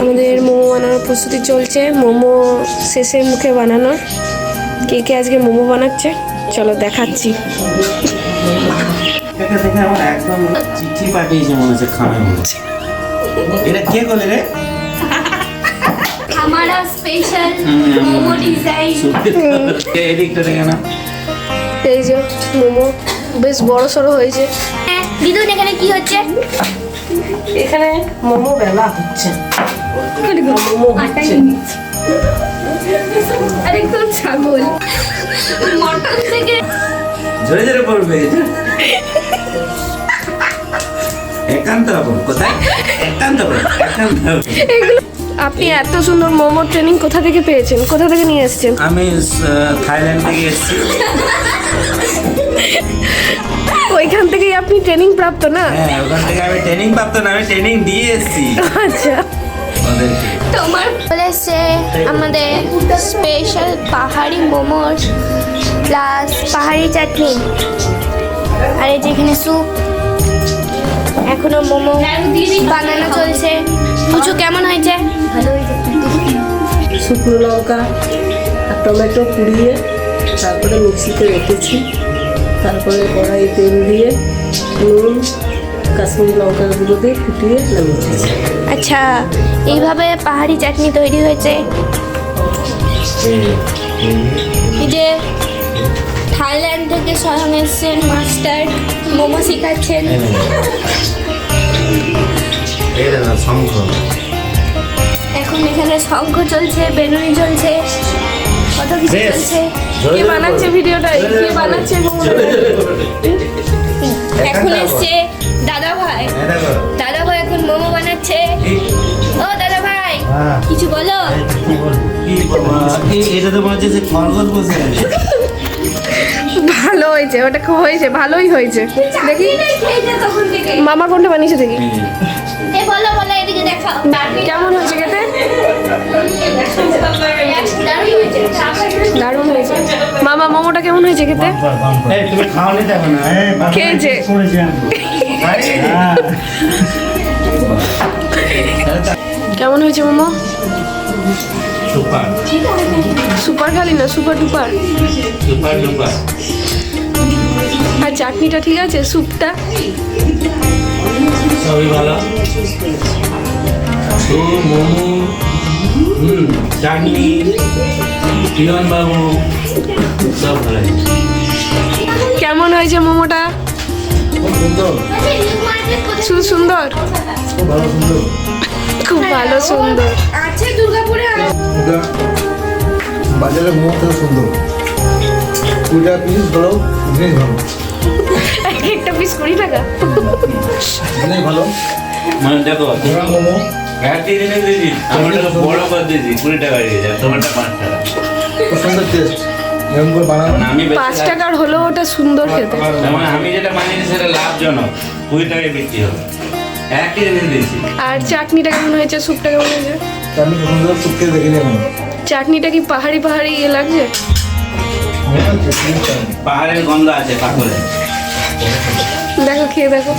আমাদের মোমো বানানোর প্রস্তুতি চলছে মোমো শেষের মুখে বানানোর কে কে আজকে মোমো বানাচ্ছে চলো দেখাচ্ছি এটাকে দেখে আমার একদম চিঠি পাঠিয়েছে মনে হচ্ছে খামে বলছে এটা কে বলে রে हमारा स्पेशल मोमो डिजाइन এদিকটা দেখে না এই যে মোমো বেশ বড় সড়ো হয়েছে দিদুন এখানে কি হচ্ছে এখানে মোমো বেলা হচ্ছে। মোমো হচ্ছে। আরে ছাগল। মটন থেকে জোরে জোরে পড়বে একান্ত কোথায়? একান্ত একান্ত আপনি এত সুন্দর মোমো ট্রেনিং কোথা থেকে পেয়েছেন? কোথা থেকে নিয়ে এসেছেন? আমি থাইল্যান্ড থেকে এসেছি। আপনি ট্রেনিং প্রাপ্ত না? হ্যাঁ ওখান থেকে আমি ট্রেনিং প্রাপ্ত না আমি ট্রেনিং দিয়ে এসেছি। আচ্ছা। তোমার বলেছে আমাদের স্পেশাল পাহাড়ি মোমোস প্লাস পাহাড়ি চাটনি। আর এই যেখানে স্যুপ এখনও মোমো বানানো চলছে। পুজো কেমন হয়েছে? ভালো হয়েছে শুকনো লঙ্কা আর টমেটো পুড়িয়ে তারপরে মিক্সিতে রেখেছি। তারপরে কড়াই তেল দিয়ে নুন কাশ্মীরি লঙ্কার গুঁড়ো দিয়ে ফুটিয়ে নামিয়েছি। আচ্ছা এইভাবে পাহাড়ি চাটনি তৈরি হয়েছে? এই যে থাইল্যান্ড থেকে স্বয়ং এসছেন মাস্টার মোমো শেখাচ্ছেন। এখন এখানে শঙ্খ চলছে বেলুনি চলছে কত কিছু চলছে। কে বানাচ্ছে ভিডিওটা? কে বানাচ্ছে। মোমোটা? এখন এসছে দাদা ভাই হ্যাঁ, দাদা ভাই এখন মোমো বানাচ্ছে। ও দাদা ভাই হ্যাঁ। কিছু বলো? কি বলব? কি বলব? এই- এটা তো মনে হচ্ছে খরগোশ বসে আছে। ভালো হয়েছে ওটা খুব হয়েছে ভালোই হয়েছে। দেখি। তখন থেকে? মামা কোনটা বানিয়েছে দেখি। এ বলো বলো এদিকে দেখাও। কেমন হয়েছে খেতে? দারুণ হয়েছে। মামা মোমোটা কেমন হয়েছে খেতে? এই, তুমি খাওয়ানি দেখো না এই, বাবা খেয়েছে। কেমন হয়েছে মোমো? সুপার। সুপার খালি না সুপার ডুপার? ডুপার। আর চাটনিটা ঠিক আছে স্যুপটা? সবই ভালো। মোমো চাটনি কিরণ বাবু কেমন হয়েছে মোমোটা? শুধু সুন্দর? খুব ভালো সুন্দর। আছে দুর্গাপুরে বাজারে মোমো সুন্দর। কুড়ি টাকা পিস ভালো জিনিস ভালো। এক একটা পিস কুড়ি টাকা? জিনিস ভালো। মানে দেখো ঘোড়া মোমো। একই জিনিস দিয়েছি আমারটা বড় করে দিয়েছি কুড়ি টাকা দিয়ে যায় তোমারটা পাঁচ টাকা। খুব সুন্দর টেস্ট মানে আমি পাঁচ টাকার হলেও ওটা সুন্দর খেতে। মানে আমি যেটা বানিয়েছি সেটা লাভজনক। কুড়ি টাকায় বিক্রি হবে। একই জিনিস দিয়েছি। আর চাটনিটা কেমন হয়েছে? স্যুপটা কেমন হয়েছে? দেখে নিলাম চাটনিটা কি পাহাড়ি পাহাড়ি ইয়ে লাগছে? পাহাড়ের গন্ধ আছে পাথরে। দেখো খেয়ে দেখো।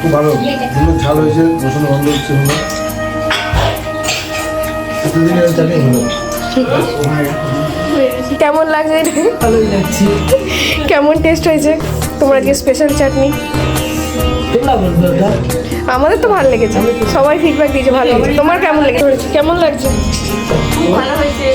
খুব ভালো। সুন্দর ঝাল হয়েছে রসুন গন্ধ হচ্ছে সুন্দর। চাটনি কেমন লাগছে? এটা? ভালোই লাগছে কেমন টেস্ট হয়েছে? তোমার আজকে স্পেশাল চাটনি? আমাদের তো ভালো লেগেছে। সবাই ফিডব্যাক দিয়েছে ভালো লেগেছে। তোমার কেমন লেগেছে? কেমন লাগছে? ভালো হয়েছে।